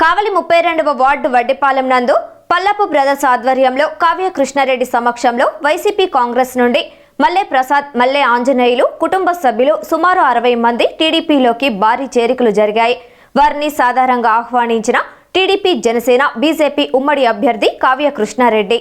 కావలి ముప్పై రెండవ వార్డు వడ్డిపాలెం నందు పల్లపు బ్రదర్స్ ఆధ్వర్యంలో కావ్య కృష్ణారెడ్డి సమక్షంలో వైసీపీ కాంగ్రెస్ నుండి మల్లె ప్రసాద్ మల్లె ఆంజనేయులు కుటుంబ సభ్యులు సుమారు అరవై మంది టీడీపీలోకి భారీ చేరికలు జరిగాయి. వారిని సాధారణంగా ఆహ్వానించిన టీడీపీ జనసేన బీజేపీ ఉమ్మడి అభ్యర్థి కావ్య కృష్ణారెడ్డి.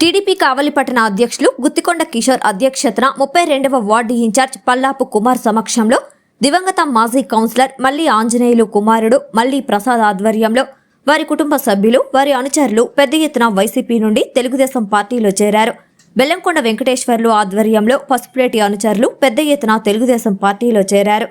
టీడీపీ కావలి పట్టణ అధ్యక్షులు గుత్తికొండ కిషోర్ అధ్యక్షతన ముప్పై రెండవ వార్డు ఇన్ఛార్జ్ పల్లాపు కుమార్ సమక్షంలో దివంగత మాజీ కౌన్సిలర్ మల్లి ఆంజనేయులు కుమారుడు మల్లి ప్రసాద్ ఆధ్వర్యంలో వారి కుటుంబ సభ్యులు వారి అనుచరులు పెద్ద ఎత్తున వైసీపీ నుండి తెలుగుదేశం పార్టీలో చేరారు. బెల్లంకొండ వెంకటేశ్వర్లు ఆధ్వర్యంలో పసుపులేటి అనుచరులు పెద్ద ఎత్తున తెలుగుదేశం పార్టీలో చేరారు.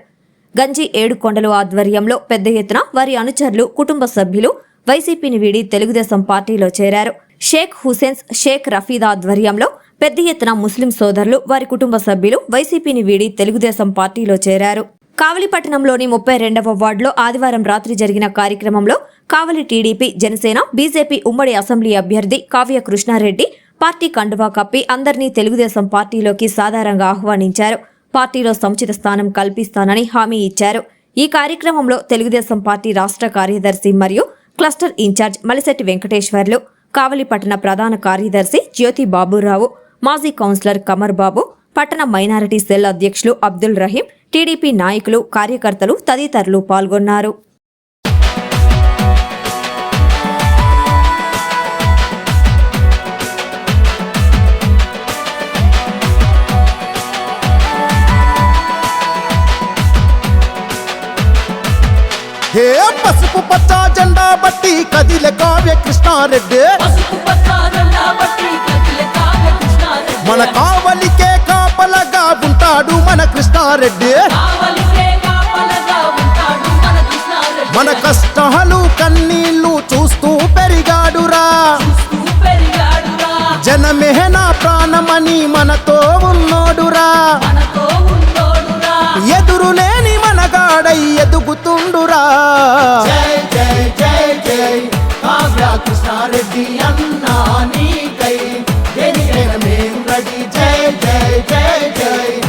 గంజి ఏడుకొండలు ఆధ్వర్యంలో పెద్ద ఎత్తున వారి అనుచరులు కుటుంబ సభ్యులు వైసీపీని వీడి తెలుగుదేశం పార్టీలో చేరారు. షేక్ హుసేన్స్ షేక్ రఫీద్ ఆధ్వర్యంలో పెద్ద ఎత్తున ముస్లిం సోదరులు వారి కుటుంబ సభ్యులు వైసీపీని వీడి తెలుగుదేశం పార్టీలో చేరారు. కావలి పట్టణంలోని ముప్పై రెండవ వార్డులో ఆదివారం రాత్రి జరిగిన కార్యక్రమంలో కావలి టీడీపీ జనసేన బీజేపీ ఉమ్మడి అసెంబ్లీ అభ్యర్థి కావ్య కృష్ణారెడ్డి పార్టీ కండువా కప్పి అందరినీ తెలుగుదేశం పార్టీలోకి సాధారణంగా ఆహ్వానించారు. పార్టీలో సముచిత స్థానం కల్పిస్తానని హామీ ఇచ్చారు. ఈ కార్యక్రమంలో తెలుగుదేశం పార్టీ రాష్ట్ర కార్యదర్శి మరియు క్లస్టర్ ఇన్ఛార్జ్ మలిశెట్టి వెంకటేశ్వర్లు కావలి పట్టణ ప్రధాన కార్యదర్శి జ్యోతి బాబురావు మాజీ కౌన్సిలర్ కమర్ బాబు పట్టణ మైనారిటీ సెల్ అధ్యక్షులు అబ్దుల్ రహీం టీడీపీ నాయకులు కార్యకర్తలు తదితరులు పాల్గొన్నారు. హే పసుపు పచ్చ జెండా బట్టి కదిలే కావ్య కృష్ణారెడ్డి. కదిలే కావ్య ఉంటాడు మన కృష్ణారెడ్డి. మన కష్టాలు కన్నీళ్ళు చూస్తూ పెరిగాడురా. జనమే నా ప్రాణమని మనతో ఉన్నోడురా. ఎదురులేని మనగాడై ఎదుగుతుండురా. జై జై జై జై. కావ్య కృష్ణారెడ్డి అన్నా నీకై. దేనికైనా మేం రెడీ. జై జై జై జై.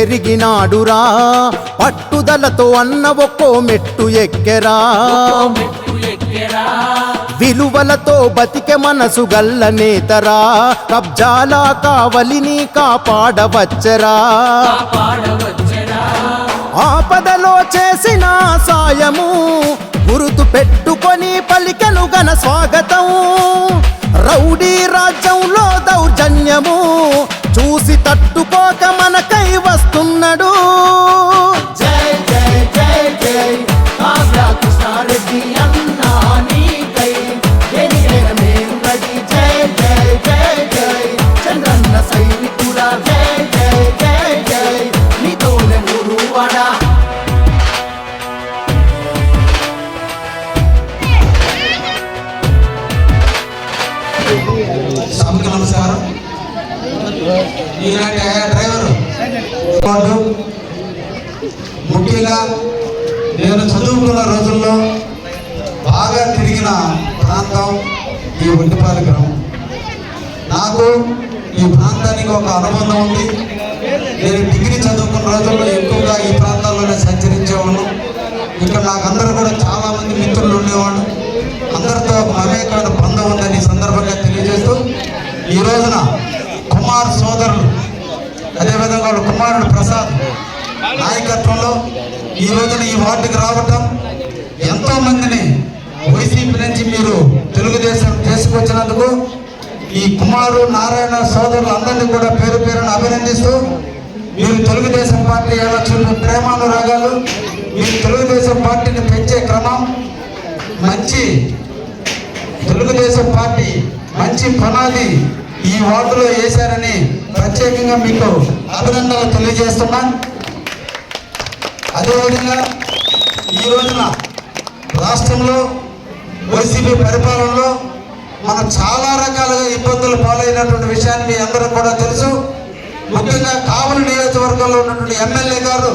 పుట్టి పెరిగినాడురా. పట్టుదలతో అన్న ఒక్కో మెట్టు ఎక్కెరా. విలువలతో బతికె మనసు గల్ల నేతరా. కబ్జాలా కావలిని కాపాడవచ్చరా. ఆపదలో చేసిన సాయము గురుతు పెట్టుకొని పలికెను గన స్వాగతం. రౌడీ రాజ్యంలో దౌర్జన్యము చూసి తట్టుకోక మన ఈనాటి డ్రైవర్. ముఖ్యంగా నేను చదువుకున్న రోజుల్లో బాగా తిరిగిన ప్రాంతం ఈ ఒంటిపాలి గ్రామం. నాకు ఈ ప్రాంతానికి ఒక అనుబంధం ఉంది. నేను డిగ్రీ చదువుకున్న రోజుల్లో ఎక్కువగా ఈ ప్రాంతాల్లోనే సంచరించేవాడు ఇక్కడ నాకు అందరూ కూడా చాలామంది మిత్రులు ఉండేవాడు అందరితో ఒక మమేకమైన బంధం ఉందని సందర్భంగా తెలియజేస్తూ ఈ రోజున కుమార్ సోదరులు అదేవిధంగా వాళ్ళ కుమారుడు ప్రసాద్ నాయకత్వంలో ఈ రోజున ఈ వార్డుకి రావటం ఎంతో మందిని వైసీపీ నుంచి మీరు తెలుగుదేశం చేసుకొచ్చినందుకు ఈ కుమారు నారాయణ సోదరులు అందరినీ కూడా పేరు పేరును అభినందిస్తూ మీరు తెలుగుదేశం పార్టీ ఎలా చుట్టూ ప్రేమానురాగాలు మీరు తెలుగుదేశం పార్టీని పెంచే క్రమం మంచి తెలుగుదేశం పార్టీ మంచి పునాది ఈ వార్డులో వేశారని ప్రత్యేకంగా మీకు అభినందనలు తెలియజేస్తున్నా. అదేవిధంగా ఈ రోజున రాష్ట్రంలో వైసీపీ పరిపాలనలో మనం చాలా రకాలుగా ఇబ్బందులు పాలైనటువంటి విషయాన్ని మీ అందరూ కూడా తెలుసు. ముఖ్యంగా కావలి నియోజకవర్గంలో ఉన్నటువంటి ఎమ్మెల్యే గారు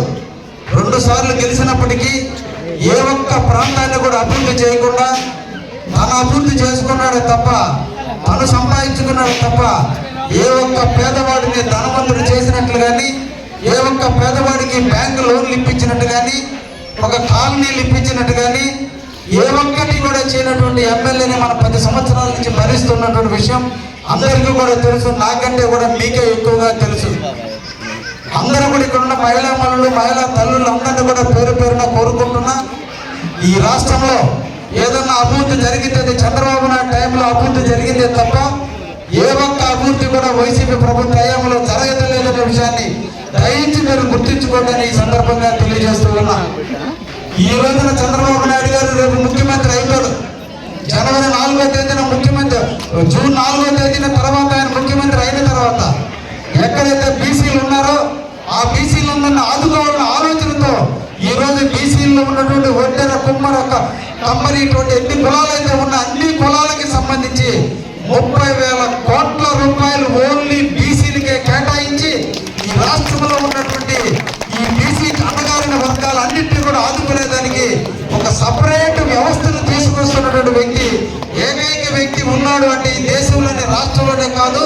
రెండు సార్లు గెలిచినప్పటికీ ఏ ఒక్క ప్రాంతాన్ని కూడా అభివృద్ధి చేయకుండా తను అభివృద్ధి చేసుకున్నాడే తప్ప తను సంపాదించుకున్నాడు తప్ప ఏ ఒక్క పేదవాడిని ధనవంతుడు చేసినట్లు కానీ ఏ ఒక్క పేదవాడికి బ్యాంకు లోన్లు ఇప్పించినట్టు కానీ ఒక కాలనీలు ఇప్పించినట్టు కానీ ఏ ఒక్కటి కూడా చేయనటువంటి ఎమ్మెల్యేని మన పది సంవత్సరాల నుంచి భరిస్తున్నటువంటి విషయం అందరికీ కూడా తెలుసు. నాకంటే కూడా మీకే ఎక్కువగా తెలుసు. అందరూ కూడా ఇక్కడ ఉన్న మహిళా మనులు మహిళా తల్లులు అందరినీ కూడా పేరు పేరున కోరుకుంటున్నా. ఈ రాష్ట్రంలో ఏదన్నా అభివృద్ధి జరిగితే చంద్రబాబు నాయుడు టైంలో అభివృద్ధి జరిగిందే తప్ప ఏ ఒక్క అభివృద్ధి కూడా వైసీపీ ప్రభుత్వ హయాంలో జరగలేదనే విషయాన్ని దయించి మీరు గుర్తించుకోండి ఈ సందర్భంగా తెలియజేస్తూ ఉన్నా. ఈ రోజున చంద్రబాబు నాయుడు గారు రేపు ముఖ్యమంత్రి అయిపోడు జనవరి నాలుగో తేదీన ముఖ్యమంత్రి జూన్ నాలుగో తేదీన తర్వాత ఆయన ముఖ్యమంత్రి అయిన తర్వాత ఎక్కడైతే బీసీలు ఉన్నారో ఆ బీసీలు ఉన్న ఆదుకోవాలన్న ఆలోచనతో ఈ రోజు బీసీల్లో ఉన్నటువంటి ఒడ్డెర కుమ్మర కమ్మరి ఇటువంటి ఎన్ని కులాలు అయితే ఉన్న అన్ని కులాలకి సంబంధించి ముప్పై వేల కోట్ల రూపాయలు ఓన్లీ బీసీలకే కేటాయించి ఈ రాష్ట్రంలో ఉన్నటువంటి ఈ బీసీ అన్నగారిన వర్గాలన్నింటినీ కూడా ఆదుకునేదానికి ఒక సపరేట్ వ్యవస్థను తీసుకొస్తున్నటువంటి వ్యక్తి ఏకైక వ్యక్తి ఉన్నాడు అంటే ఈ దేశంలోనే రాష్ట్రంలోనే కాదు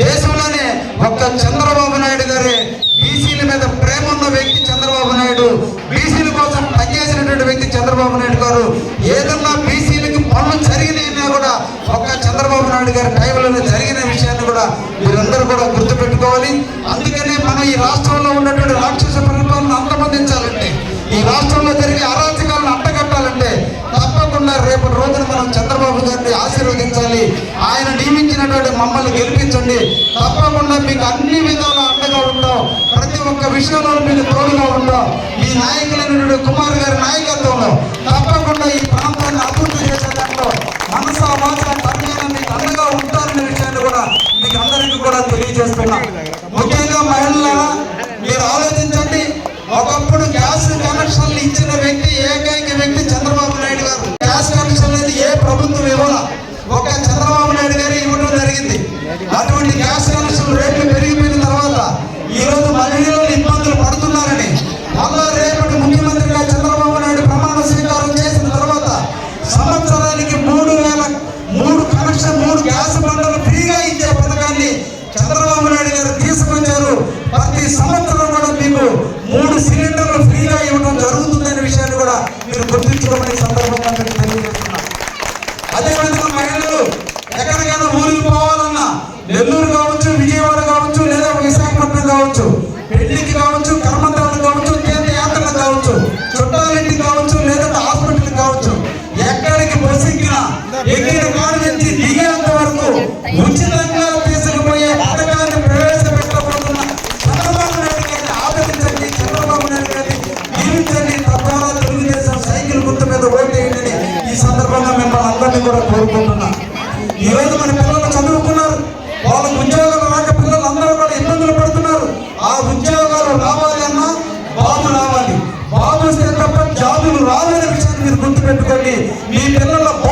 దేశంలోనే ఒక్క చంద్రబాబు నాయుడు గారే. బీసీల మీద ప్రేమ ఉన్న వ్యక్తి చంద్రబాబు నాయుడు బీసీల కోసం పనిచేసినటువంటి వ్యక్తి చంద్రబాబు నాయుడు గారు. ఏదన్నా ఒక ఒక్క చంద్రబాబు నాయుడు గారి టైంలోనే జరిగిన విషయాన్ని కూడా మీరందరూ కూడా గుర్తుపెట్టుకోవాలి. అందుకనే మనం ఈ రాష్ట్రంలో ఉన్నటువంటి రాక్షస ప్రభుత్వాలను అంతమందించాలంటే ఈ రాష్ట్రంలో జరిగే అరాచకాలను అంటగట్టాలంటే తప్పకుండా రేపటి రోజున మనం చంద్రబాబు గారిని ఆశీర్వదించాలి. ఆయన నియమించినటువంటి మమ్మల్ని గెలిపించండి. తప్పకుండా మీకు అన్ని విధాల అండగా ఉంటాం. ప్రతి ఒక్క విషయంలో మీకు తోడుగా ఉంటాం. మీ నాయకులైనటువంటి కుమార్ గారి నాయకత్వంలో తప్పకుండా ఈ ప్రాంతాన్ని అభివృద్ధి చేసే దాంట్లో మనసా వాస కర్మగా మీకు అండగా ఉంటారనే విషయాన్ని కూడా మీకు అందరికీ కూడా తెలియజేస్తున్నా. ముఖ్యంగా మహిళలారా మీరు ఆలోచించండి. ఒకప్పుడు గ్యాస్ కనెక్షన్లు ఇచ్చిన వ్యక్తి ఏకైక వ్యక్తి చంద్రబాబు నాయుడు గారు. గ్యాస్ కనెక్షన్ అనేది ఏ ప్రభుత్వం ఇవ్వాల. ఒక చంద్రబాబు నాయుడు గారు ఇవ్వడం జరిగింది. అటువంటి గ్యాస్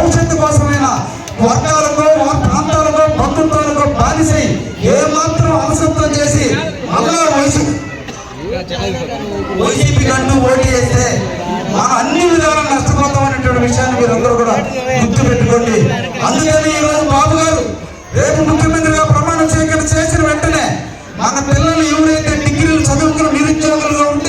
భవిష్యత్తు కోసమైనా వర్గాలకో ఆ ప్రాంతాలకో బంధుత్వాలకో బానిసై ఏమాత్రం అలసత్వం చేసి మళ్ళా వయసు వైసీపీ కంటూ ఓటు చేస్తే మనం అన్ని విధాలా నష్టపోతాం అనేటువంటి విషయాన్ని మీరు అందరూ కూడా గుర్తు పెట్టుకోండి అందుకని ఈరోజు బాబు గారు రేపు ముఖ్యమంత్రిగా ప్రమాణ స్వీకరణ చేసిన వెంటనే మన పిల్లలు ఎవరైతే డిగ్రీలు చదువుకుని నిరుద్యోగులుగా ఉంటే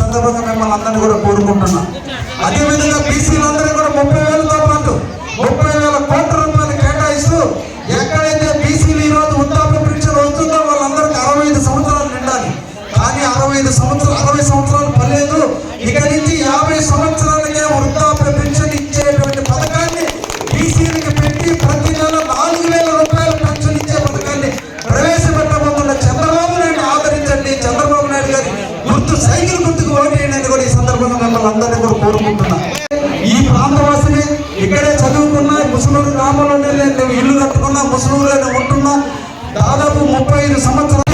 సందర్భంగా మిమ్మల్ని అందరినీ కూడా కోరుకుంటున్నాం. అదేవిధంగా బీసీలందరూ కూడా ముప్పై గుర్తు సైకిల్ గుర్తుకు ఓటేయండి కూడా ఈ సందర్భంగా మిమ్మల్ని అందరినీ కూడా కోరుకుంటున్నా. ఈ ప్రాంతవాసిని ఇక్కడే చదువుకున్నా ముసలూరు గ్రామంలోనే నేను ఇల్లు కట్టుకున్నా ముసలూరులోనే ఉంటున్నా దాదాపు ముప్పై ఐదు సంవత్సరాలు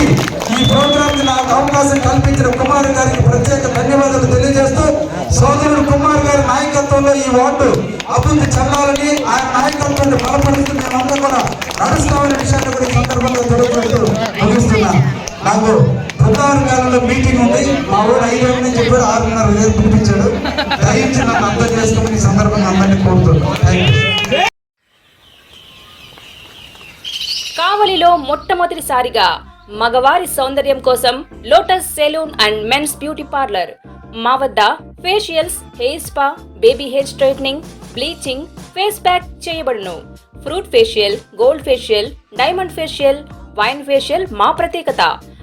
ఈ ప్రోగ్రామ్ నాకు అవకాశం కల్పించిన కుమార్ గారికి ప్రత్యేక ధన్యవాదాలు తెలియజేస్తూ సోదరుడు కుమార్ గారి నాయకత్వంలో ఈ వార్డు అభివృద్ధి చెందాలని ఆయన నాయకత్వాన్ని బలపడుతూ మేమంతా కూడా నడుస్తామనే విషయాన్ని కూడా ఈ సందర్భంగా తెలియజేస్తూ ముగిస్తున్నా. నాకు బుధవారం కాలంలో మీటింగ్ ఉంది. మా ఊరు ఐదు గంటల చెప్పారు ఆరున్నర వేలు పిలిపించాడు. దయించి నన్ను అర్థం చేసుకోమని ఈ సందర్భంగా అందరినీ కోరుతున్నాను. కావలిలో మొట్టమొదటిసారిగా మగవారి సౌందర్యం కోసం lotus salon and men's beauty parlour. మా వద్ద facials hair spa baby hair straightening bleaching face pack చేయబడును. Fruit facial gold facial diamond facial wine facial మా ప్రత్యేకత.